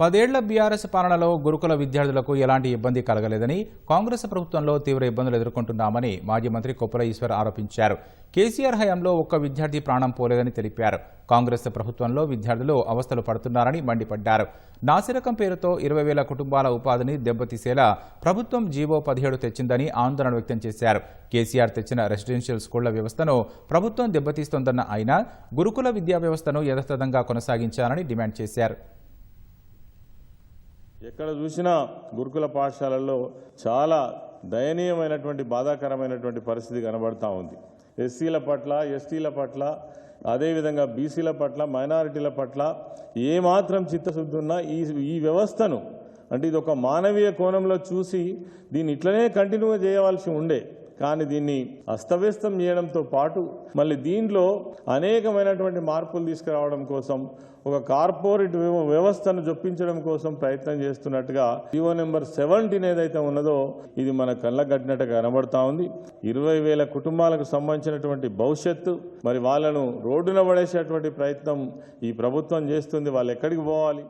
పదేళ్ళ బీఆర్ఎస్ పాలనలో గురుకుల విద్యార్థులకు ఎలాంటి ఇబ్బంది కలగలేదని కాంగ్రెస్ ప్రభుత్వంలో తీవ్ర ఇబ్బందులు ఎదుర్కొంటున్నామని మాజీ మంత్రి కొప్పుల ఈశ్వర్ ఆరోపించారు. కేసీఆర్ హయాంలో ఒక్క విద్యార్థి ప్రాణం పోలేదని తెలిపారు. కాంగ్రెస్ ప్రభుత్వంలో విద్యార్థులు అవస్థలు పడుతున్నారని మండిపడ్డారు. నాసిరకం పేరుతో ఇరవై వేల కుటుంబాల ఉపాధిని దెబ్బతీసేలా ప్రభుత్వం జీవో పదిహేడు తెచ్చిందని ఆందోళన వ్యక్తం చేశారు. కేసీఆర్ తెచ్చిన రెసిడెన్షియల్ స్కూళ్ళ వ్యవస్థను ప్రభుత్వం దెబ్బతీస్తోందన్న ఆయన గురుకుల విద్యా వ్యవస్థను యథాతథంగా కొనసాగించాలని డిమాండ్ చేశారు. ఎక్కడ చూసినా గురుకుల పాఠశాలల్లో చాలా దయనీయమైనటువంటి బాధాకరమైనటువంటి పరిస్థితి కనబడతా ఉంది. ఎస్సీల పట్ల ఎస్టీల పట్ల అదేవిధంగా బీసీల పట్ల మైనారిటీల పట్ల ఏమాత్రం చిత్తశుద్ధి ఉన్నా ఈ ఈ వ్యవస్థను అంటే ఇది ఒక మానవీయ కోణంలో చూసి దీన్ని ఇట్లనే కంటిన్యూగా చేయవలసి ఉండే కానీ దీన్ని అస్తవ్యస్తం చేయడంతో పాటు మళ్ళీ దీంట్లో అనేకమైనటువంటి మార్పులు తీసుకురావడం కోసం ఒక కార్పొరేట్ వ్యవ- వ్యవస్థను జొప్పించడం కోసం ప్రయత్నం చేస్తున్నట్టుగా జీవో నెంబర్ సెవెంటీన్ ఏదైతే ఉన్నదో ఇది మన కళ్ళగట్టినట్టు కనబడతా ఉంది. ఇరవై వేల కుటుంబాలకు సంబంధించినటువంటి భవిష్యత్తు మరి వాళ్ళను రోడ్డున పడేసేటువంటి ప్రయత్నం ఈ ప్రభుత్వం చేస్తుంది. వాళ్ళు ఎక్కడికి పోవాలి?